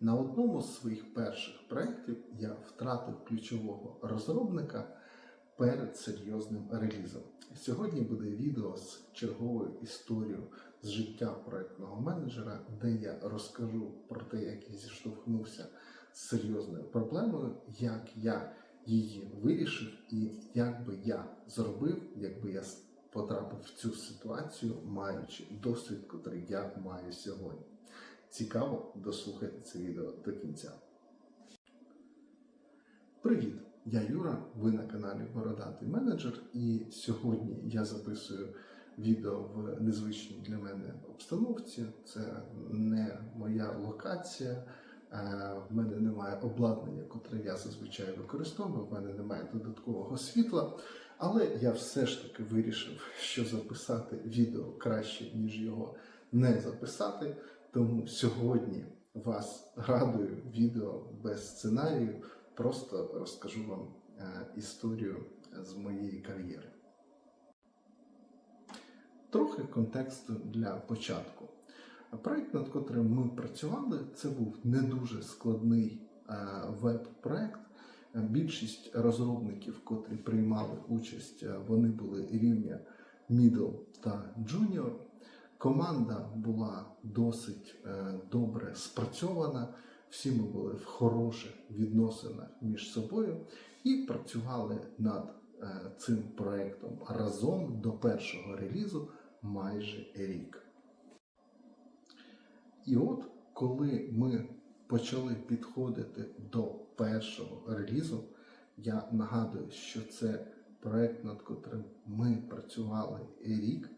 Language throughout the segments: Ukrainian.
На одному з своїх перших проєктів я втратив ключового розробника перед серйозним релізом. Сьогодні буде відео з черговою історією з життя проєктного менеджера, де я розкажу про те, як я зіштовхнувся з серйозною проблемою, як я її вирішив і як би я зробив, якби я потрапив в цю ситуацію, маючи досвід, який я маю сьогодні. Цікаво дослухати це відео до кінця. Привіт! Я Юра, ви на каналі Бородатий менеджер, і сьогодні я записую відео в незвичній для мене обстановці. Це не моя локація. е, В мене немає обладнання, котре я зазвичай використовую, в мене немає додаткового світла. Але я все ж таки вирішив, що записати відео краще, ніж його не записати. Тому сьогодні вас радую відео без сценарію. Просто розкажу вам е, історію з моєї кар'єри. Трохи контексту для початку. Проєкт, над котрим ми працювали, це був не дуже складний е, веб-проєкт. Більшість розробників, котрі приймали участь, е, вони були рівня middle та junior. Команда була досить е, добре спрацьована. Всі ми були в хороших відносинах між собою і працювали над е, цим проектом разом до першого релізу майже рік. І от коли ми почали підходити до першого релізу, я нагадую, що це проект, над котрим ми працювали рік.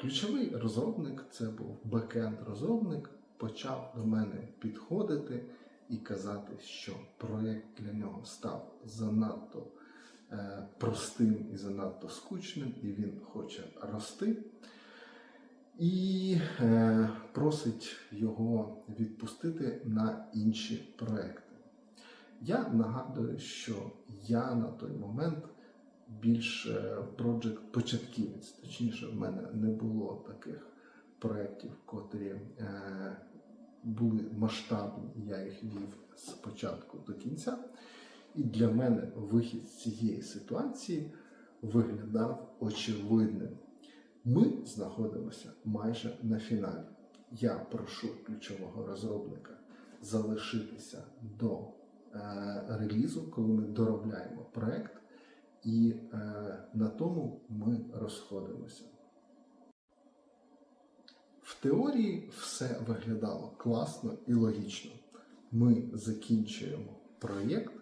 Ключовий розробник, це був бекенд-розробник, почав до мене підходити і казати, що проєкт для нього став занадто е, простим і занадто скучним, і він хоче рости. І е, просить його відпустити на інші проекти. Я нагадую, що я на той момент більш проджект початківець, точніше, в мене не було таких проєктів, котрі е, були масштабні, я їх вів з початку до кінця. І для мене вихід з цієї ситуації виглядав очевидним. Ми знаходимося майже на фіналі. Я прошу ключового розробника залишитися до е, релізу, коли ми доробляємо проект, і е, на тому ми розходимося. В теорії все виглядало класно і логічно. Ми закінчуємо проєкт,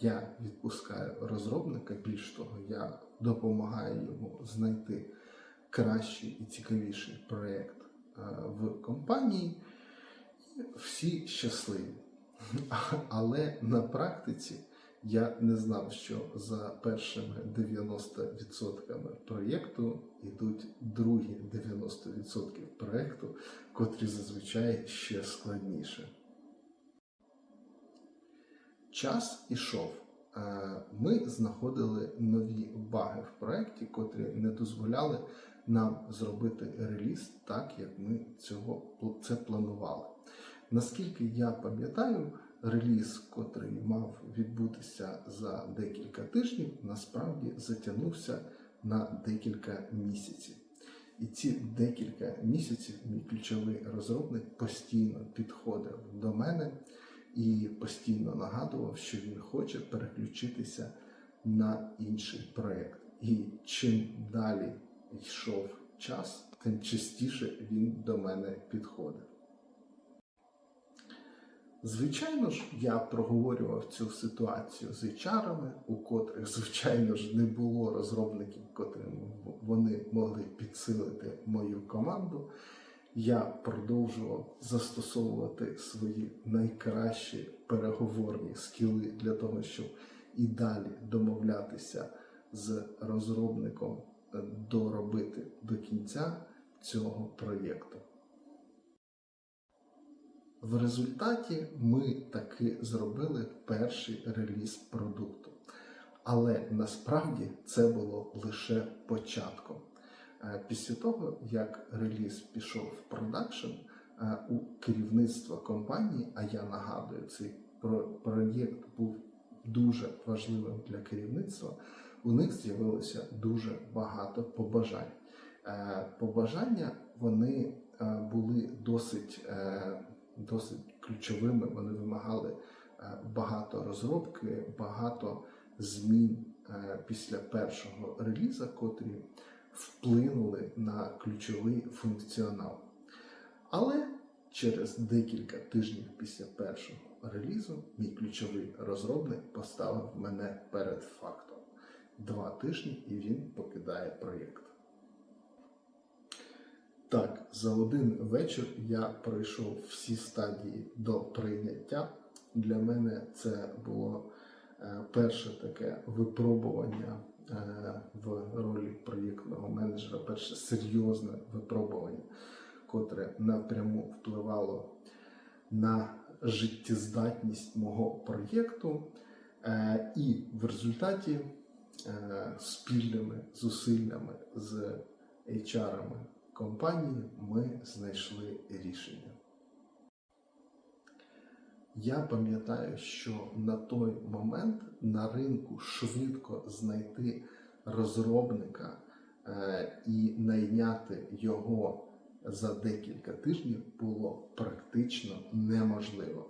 я відпускаю розробника, більш того, я допомагаю йому знайти кращий і цікавіший проєкт е, в компанії, всі щасливі. Але на практиці я не знав, що за першими 90% проєкту йдуть другі 90% проєкту, котрі зазвичай ще складніше. Час ішов. Е, Ми знаходили нові баги в проєкті, котрі не дозволяли нам зробити реліз так, як ми цього це планували. Наскільки я пам'ятаю, реліз, котрий мав відбутися за декілька тижнів, насправді затягнувся на декілька місяців. І ці декілька місяців мій ключовий розробник постійно підходив до мене і постійно нагадував, що він хоче переключитися на інший проєкт. І чим далі йшов час, тим частіше він до мене підходив. Звичайно ж, я проговорював цю ситуацію з HR, у котрих, звичайно ж, не було розробників, котрим вони могли підсилити мою команду. Я продовжував застосовувати свої найкращі переговорні скіли для того, щоб і далі домовлятися з розробником е, доробити до кінця цього проєкту. В результаті ми таки зробили перший реліз продукту. Але насправді це було лише початком. Е, Після того, як реліз пішов в продакшн, е, у керівництва компанії, а я нагадую, цей проєкт був дуже важливим для керівництва, у них з'явилося дуже багато побажань. Е, Побажання вони були досить, досить ключовими. Вони вимагали е, багато розробки, багато змін е, після першого реліза, котрі вплинули на ключовий функціонал. Але через декілька тижнів після першого релізу мій ключовий розробник поставив мене перед фактом. Два тижні і він покидає проєкт. Так, за один вечір я пройшов всі стадії до прийняття. Для мене це було е, перше таке випробування е, в ролі проєктного менеджера, перше серйозне випробування, котре напряму впливало на життєздатність мого проєкту. Е, І в результаті спільними зусиллями з HR-ами компанії ми знайшли рішення. Я пам'ятаю, що на той момент на ринку швидко знайти розробника е, і найняти його за декілька тижнів було практично неможливо.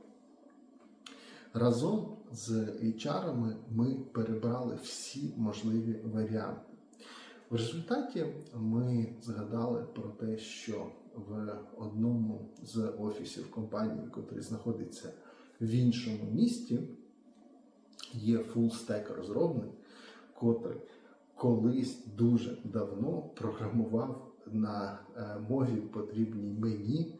Разом з HR ми перебрали всі можливі варіанти. В результаті ми згадали про те, що в одному з офісів компанії, який знаходиться в іншому місті, є фулстек розробник, котрий колись дуже давно програмував на е, мові потрібній мені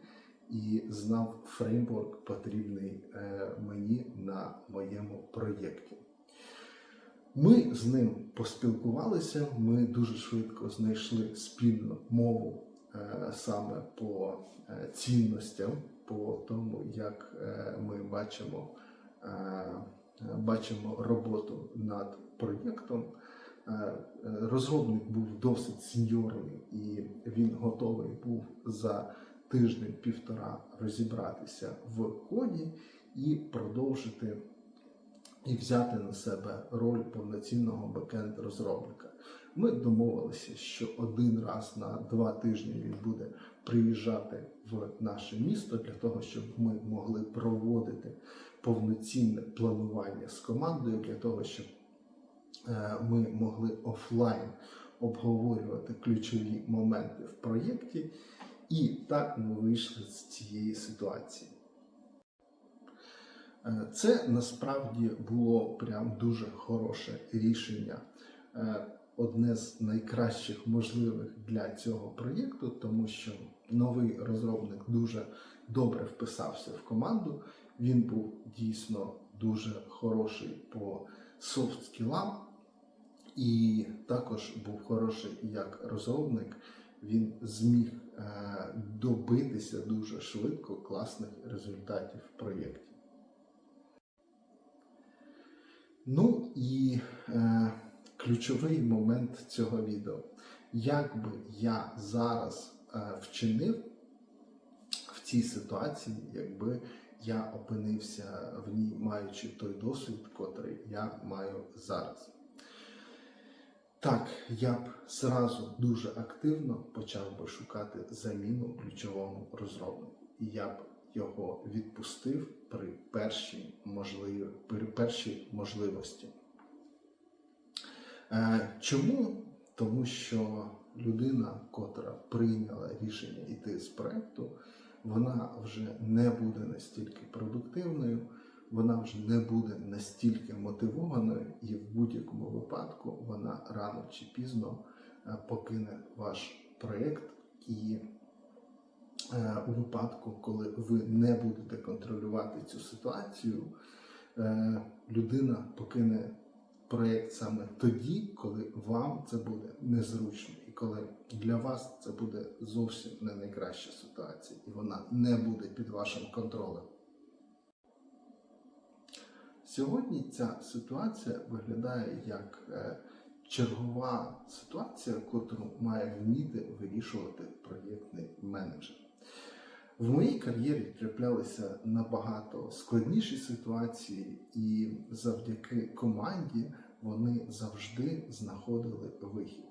і знав фреймворк потрібний е, мені на моєму проєкті. Ми з ним поспілкувалися, ми дуже швидко знайшли спільну мову е, саме по е, цінностям, по тому, як е, ми бачимо, бачимо роботу над проєктом. Розробник був досить сеньорний і він готовий був за тиждень-півтора розібратися в коді і продовжити і взяти на себе роль повноцінного бекенд розробника. Ми домовилися, що один раз на два тижні він буде приїжджати в наше місто для того, щоб ми могли проводити повноцінне планування з командою, для того, щоб е, ми могли офлайн обговорювати ключові моменти в проєкті, і так ми вийшли з цієї ситуації. Е, Це насправді було прям дуже хороше рішення, Е, одне з найкращих можливих для цього проєкту, тому що новий розробник дуже добре вписався в команду. Він був дійсно дуже хороший по софт скілам і також був хороший як розробник. Він зміг е, добитися дуже швидко класних результатів в проєкті. Ну і е, ключовий момент цього відео. Як би я зараз е, вчинив в цій ситуації, якби я опинився в ній, маючи той досвід, котрий я маю зараз. Так, я б зразу дуже активно почав би шукати заміну ключовому розробнику. І я б його відпустив при першій, можливі, при першій можливості. Е, чому? Тому що людина, котра прийняла рішення йти з проекту, вона вже не буде настільки продуктивною, вона вже не буде настільки мотивованою, і в будь-якому випадку вона рано чи пізно е, покине ваш проєкт. І у випадку, коли ви не будете контролювати цю ситуацію, е, людина покине проєкт саме тоді, коли вам це буде незручно, і коли для вас це буде зовсім не найкраща ситуація, і вона не буде під вашим контролем. Сьогодні ця ситуація виглядає як е, чергова ситуація, яку має вміти вирішувати проєктний менеджер. В моїй кар'єрі траплялися набагато складніші ситуації, і завдяки команді вони завжди знаходили вихід.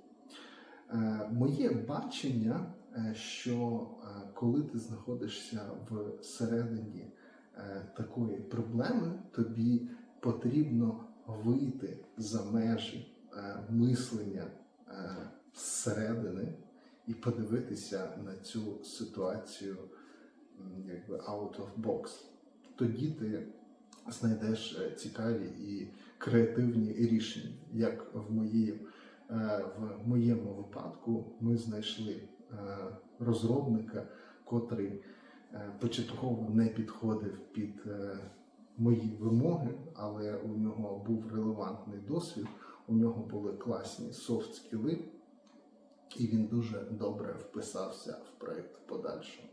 Е, Моє бачення, е, що е, коли ти знаходишся всередині такої проблеми, тобі потрібно вийти за межі мислення зсередини і подивитися на цю ситуацію якби out of box. Тоді ти знайдеш е, цікаві і креативні рішення. Як в, моїй, е, в моєму випадку ми знайшли е, розробника, котрий початково не підходив під мої вимоги, але у нього був релевантний досвід, у нього були класні софт скіли, і він дуже добре вписався в проєкт в подальшому.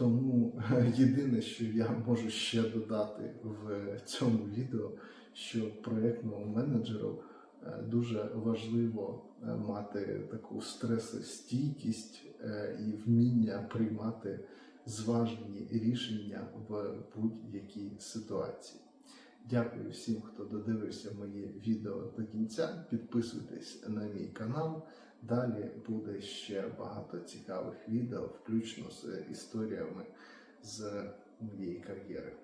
Тому єдине, що я можу ще додати в цьому відео, що проєктному менеджеру е, дуже важливо е, мати таку стресостійкість е, і вміння приймати зважені рішення в будь-якій ситуації. Дякую всім, хто додивився моє відео до кінця. Підписуйтесь на мій канал. Далі буде ще багато цікавих відео, включно з історіями з моєї кар'єри.